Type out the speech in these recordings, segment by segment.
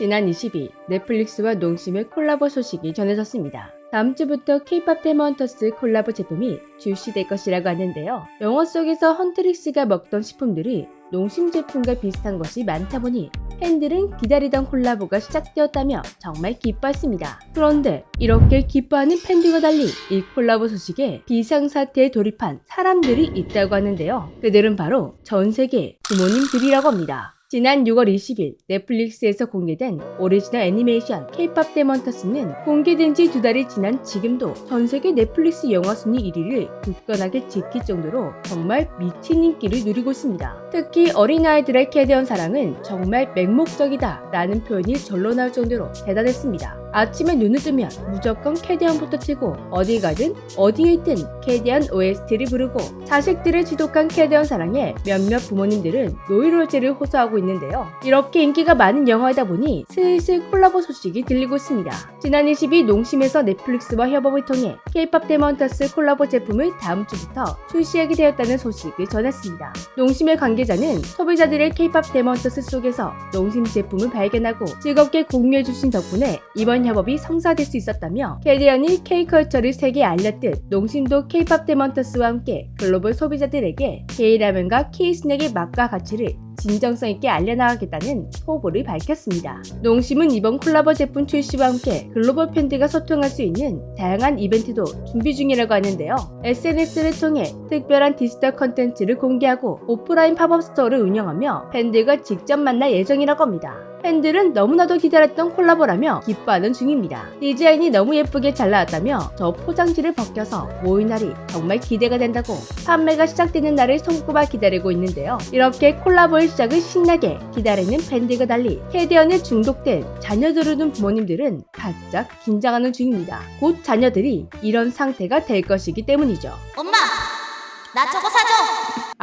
지난 22일 넷플릭스와 농심의 콜라보 소식이 전해졌습니다. 다음 주부터 K-pop 데몬터스 콜라보 제품이 출시될 것이라고 하는데요. 영화 속에서 헌트릭스가 먹던 식품들이 농심 제품과 비슷한 것이 많다 보니 팬들은 기다리던 콜라보가 시작되었다며 정말 기뻐했습니다. 그런데 이렇게 기뻐하는 팬들과 달리 이 콜라보 소식에 비상사태에 돌입한 사람들이 있다고 하는데요. 그들은 바로 전 세계 부모님들이라고 합니다. 지난 6월 20일 넷플릭스에서 공개된 오리지널 애니메이션 K-pop 데몬터스는 공개된 지 두 달이 지난 지금도 전 세계 넷플릭스 영화 순위 1위를 굳건하게 지킬 정도로 정말 미친 인기를 누리고 있습니다. 특히 어린아이들의 캐대언 사랑은 정말 맹목적이다 라는 표현이 절로 나올 정도로 대단했습니다. 아침에 눈을 뜨면 무조건 캐대언부터 치고 어디 가든 어디에 있든 캐대언 OST를 부르고 자식들의 지독한 캐대언 사랑에 몇몇 부모님들은 노이로제를 호소하고 있는데요. 이렇게 인기가 많은 영화이다 보니 슬슬 콜라보 소식이 들리고 있습니다. 지난 20일 농심에서 넷플릭스와 협업을 통해 K-pop 데몬터스 콜라보 제품을 다음 주부터 출시하게 되었다는 소식을 전했습니다. 농심의 관계자는 소비자들의 K-pop 데몬터스 속에서 농심 제품을 발견하고 즐겁게 공유해주신 덕분에 이번 협업이 성사될 수 있었다며 캐리언이 K-컬처를 세계에 알렸듯 농심도 K-pop 데몬터스와 함께 글로벌 소비자들에게 K-라면과 K-스낵의 맛과 가치를 진정성 있게 알려나가겠다는 포부를 밝혔습니다. 농심은 이번 콜라보 제품 출시와 함께 글로벌 팬들과 소통할 수 있는 다양한 이벤트도 준비 중이라고 하는데요. SNS를 통해 특별한 디지털 컨텐츠를 공개하고 오프라인 팝업 스토어를 운영하며 팬들과 직접 만날 예정이라고 합니다. 팬들은 너무나도 기다렸던 콜라보라며 기뻐하는 중입니다. 디자인이 너무 예쁘게 잘 나왔다며 저 포장지를 벗겨서 모인 날이 정말 기대가 된다고 판매가 시작되는 날을 손꼽아 기다리고 있는데요. 이렇게 콜라보의 시작을 신나게 기다리는 팬들과 달리 캐디언에 중독된 자녀들을 둔 부모님들은 바짝 긴장하는 중입니다. 곧 자녀들이 이런 상태가 될 것이기 때문이죠. 엄마! 나 저거!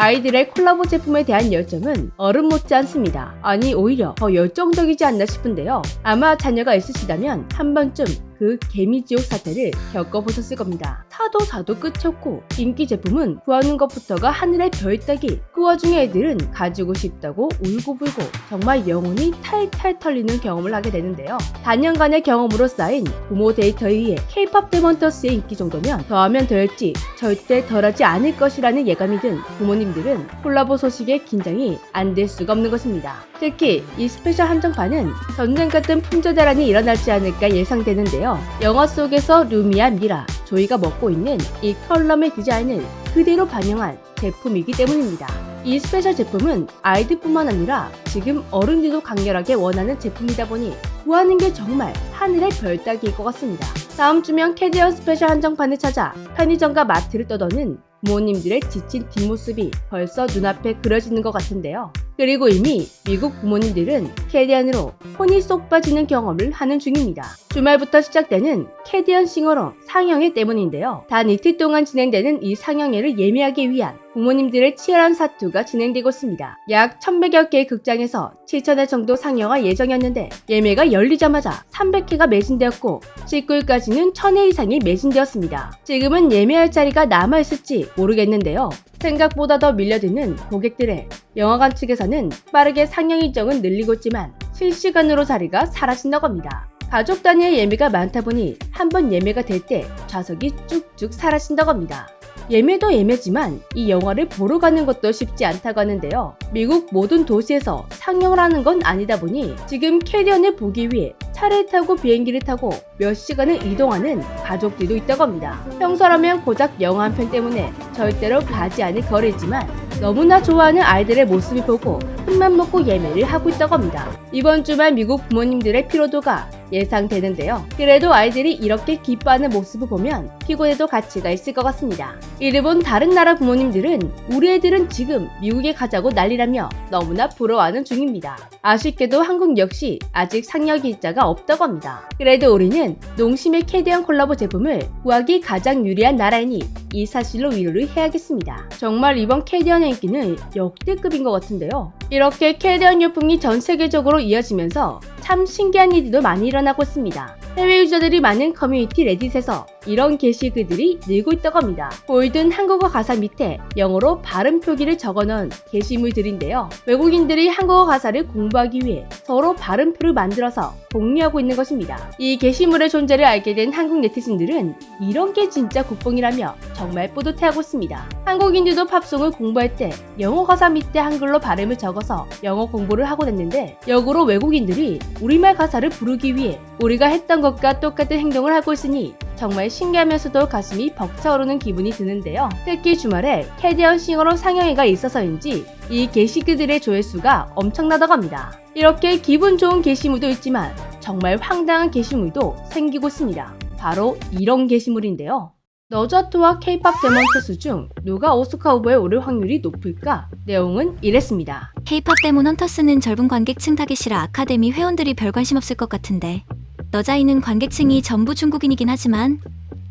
아이들의 콜라보 제품에 대한 열정은 어른 못지 않습니다. 아니 오히려 더 열정적이지 않나 싶은데요. 아마 자녀가 있으시다면 한 번쯤 그 개미지옥 사태를 겪어보셨을 겁니다. 사도 사도 끝이 없고 인기 제품은 구하는 것부터가 하늘의 별 따기 그 와중에 애들은 가지고 싶다고 울고불고 정말 영혼이 탈탈 털리는 경험을 하게 되는데요. 단연간의 경험으로 쌓인 부모 데이터에 의해 K-pop 데몬터스의 인기 정도면 더하면 더할지 절대 덜하지 않을 것이라는 예감이 든 부모님들은 콜라보 소식에 긴장이 안 될 수가 없는 것입니다. 특히 이 스페셜 한정판은 전쟁 같은 품절대란이 일어나지 않을까 예상되는데요. 영화 속에서 루미와 미라, 조이가 먹고 있는 이 컬럼의 디자인을 그대로 반영한 제품이기 때문입니다. 이 스페셜 제품은 아이들뿐만 아니라 지금 어른들도 강렬하게 원하는 제품이다 보니 구하는 게 정말 하늘의 별 따기일 것 같습니다. 다음 주면 캐디언 스페셜 한정판을 찾아 편의점과 마트를 떠도는 부모님들의 지친 뒷모습이 벌써 눈앞에 그려지는 것 같은데요. 그리고 이미 미국 부모님들은 캐디언으로 혼이 쏙 빠지는 경험을 하는 중입니다. 주말부터 시작되는 캐디언 싱어롱 상영회 때문인데요. 단 이틀 동안 진행되는 이 상영회를 예매하기 위한 부모님들의 치열한 사투가 진행되고 있습니다. 약 1100여 개의 극장에서 7,000회 정도 상영할 예정이었는데 예매가 열리자마자 300회가 매진되었고 19일까지는 1000회 이상이 매진되었습니다. 지금은 예매할 자리가 남아있을지 모르겠는데요. 생각보다 더 밀려드는 고객들의 영화관 측에서는 빠르게 상영 일정은 늘리고 있지만 실시간으로 자리가 사라진다고 합니다. 가족 단위의 예매가 많다 보니 한 번 예매가 될 때 좌석이 쭉쭉 사라진다고 합니다. 예매도 예매지만 이 영화를 보러 가는 것도 쉽지 않다고 하는데요. 미국 모든 도시에서 상영을 하는 건 아니다 보니 지금 캐리언을 보기 위해 차를 타고 비행기를 타고 몇 시간을 이동하는 가족들도 있다고 합니다. 평소라면 고작 영화 한 편 때문에 절대로 가지 않을 거리지만 너무나 좋아하는 아이들의 모습을 보고 큰맘 먹고 예매를 하고 있다고 합니다. 이번 주말 미국 부모님들의 피로도가 예상되는데요. 그래도 아이들이 이렇게 기뻐하는 모습을 보면 피곤해도 가치가 있을 것 같습니다. 이를 본 다른 나라 부모님들은 우리 애들은 지금 미국에 가자고 난리라며 너무나 부러워하는 중입니다. 아쉽게도 한국 역시 아직 상영 일자가 없다고 합니다. 그래도 우리는 농심의 캐디언 콜라보 제품을 구하기 가장 유리한 나라이니 이 사실로 위로를 해야겠습니다. 정말 이번 캐디언의 인기는 역대급인 것 같은데요. 이렇게 캐디언 유풍이 전 세계적으로 이어지면서 참 신기한 일들도 많이 일어나고 있습니다. 해외 유저들이 많은 커뮤니티 레딧에서 이런 게시글들이 늘고 있다고 합니다. 보이든 한국어 가사 밑에 영어로 발음 표기를 적어놓은 게시물들인데요. 외국인들이 한국어 가사를 공부하기 위해 서로 발음표를 만들어서 공유하고 있는 것입니다. 이 게시물의 존재를 알게 된 한국 네티즌들은 이런 게 진짜 국뽕이라며 정말 뿌듯해하고 있습니다. 한국인들도 팝송을 공부할 때 영어 가사 밑에 한글로 발음을 적어서 영어 공부를 하곤 했는데 역으로 외국인들이 우리말 가사를 부르기 위해 우리가 했던 것과 똑같은 행동을 하고 있으니 정말 신기하면서도 가슴이 벅차오르는 기분이 드는데요. 특히 주말에 캐디언 싱어로 상영회가 있어서인지 이 게시글들의 조회수가 엄청나다고 합니다. 이렇게 기분 좋은 게시물도 있지만 정말 황당한 게시물도 생기고 있습니다. 바로 이런 게시물인데요. 너자트와 케이팝 데몬트스 중 누가 오스카 후보에 오를 확률이 높을까? 내용은 이랬습니다. K-팝 데몬 헌터스는 젊은 관객층 타깃이라 아카데미 회원들이 별 관심 없을 것 같은데 너자이는 관객층이 전부 중국인이긴 하지만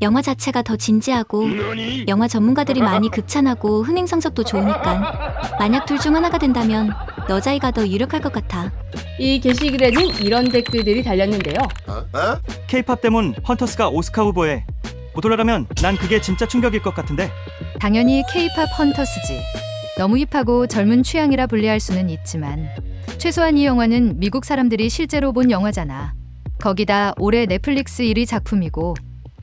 영화 자체가 더 진지하고 영화 전문가들이 많이 극찬하고 흥행 성적도 좋으니까 만약 둘 중 하나가 된다면 너자이가 더 유력할 것 같아. 이 게시글에는 이런 댓글들이 달렸는데요. K-팝 때문 헌터스가 오스카 후보에 못 올라가면 난 그게 진짜 충격일 것 같은데 당연히 K-팝 헌터스지. 너무 힙하고 젊은 취향이라 분리할 수는 있지만 최소한 이 영화는 미국 사람들이 실제로 본 영화잖아. 거기다 올해 넷플릭스 1위 작품이고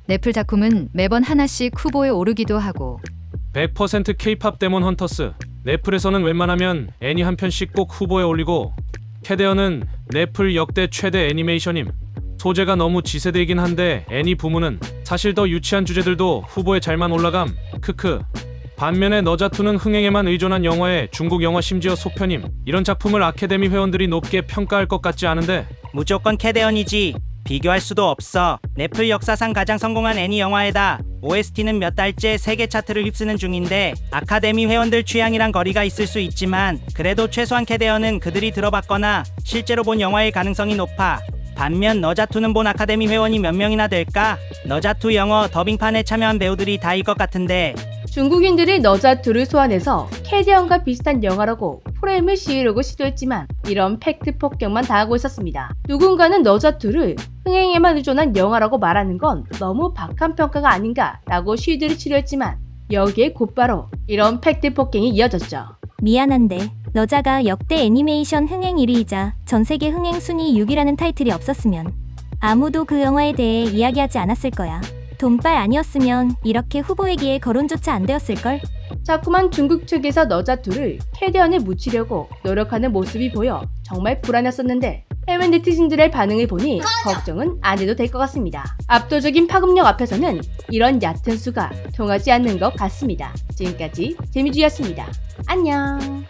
넷플 작품은 매번 하나씩 후보에 오르기도 하고 100% K-팝 데몬 헌터스. 넷플에서는 웬만하면 애니 한 편씩 꼭 후보에 올리고 캐데어는 넷플 역대 최대 애니메이션임. 소재가 너무 지세대이긴 한데 애니 부문은 사실 더 유치한 주제들도 후보에 잘만 올라감. 크크. 반면에 너자투는 흥행에만 의존한 영화에 중국 영화 심지어 소편임. 이런 작품을 아카데미 회원들이 높게 평가할 것 같지 않은데 무조건 캐대언이지. 비교할 수도 없어. 넷플 역사상 가장 성공한 애니 영화에다 OST는 몇 달째 세계 차트를 휩쓰는 중인데 아카데미 회원들 취향이랑 거리가 있을 수 있지만 그래도 최소한 캐대언은 그들이 들어봤거나 실제로 본 영화일 가능성이 높아. 반면 너자투는 본 아카데미 회원이 몇 명이나 될까? 너자투 영어 더빙판에 참여한 배우들이 다일 것 같은데 중국인들이 너자투를 소환해서 캐디언과 비슷한 영화라고 프레임을 씌우려고 시도했지만 이런 팩트 폭격만 당하고 있었습니다. 누군가는 너자투를 흥행에만 의존한 영화라고 말하는 건 너무 박한 평가가 아닌가라고 쉬드를 치료했지만 여기에 곧바로 이런 팩트 폭행이 이어졌죠. 미안한데 너자가 역대 애니메이션 흥행 1위이자 전 세계 흥행 순위 6위라는 타이틀이 없었으면 아무도 그 영화에 대해 이야기하지 않았을 거야. 돈빨 아니었으면 이렇게 후보에기에 거론조차 안 되었을걸? 자꾸만 중국 측에서 너자투를 캐디언에 묻히려고 노력하는 모습이 보여 정말 불안했었는데 해외 네티즌들의 반응을 보니 걱정은 안 해도 될 것 같습니다. 압도적인 파급력 앞에서는 이런 얕은 수가 통하지 않는 것 같습니다. 지금까지 재미주였습니다. 안녕.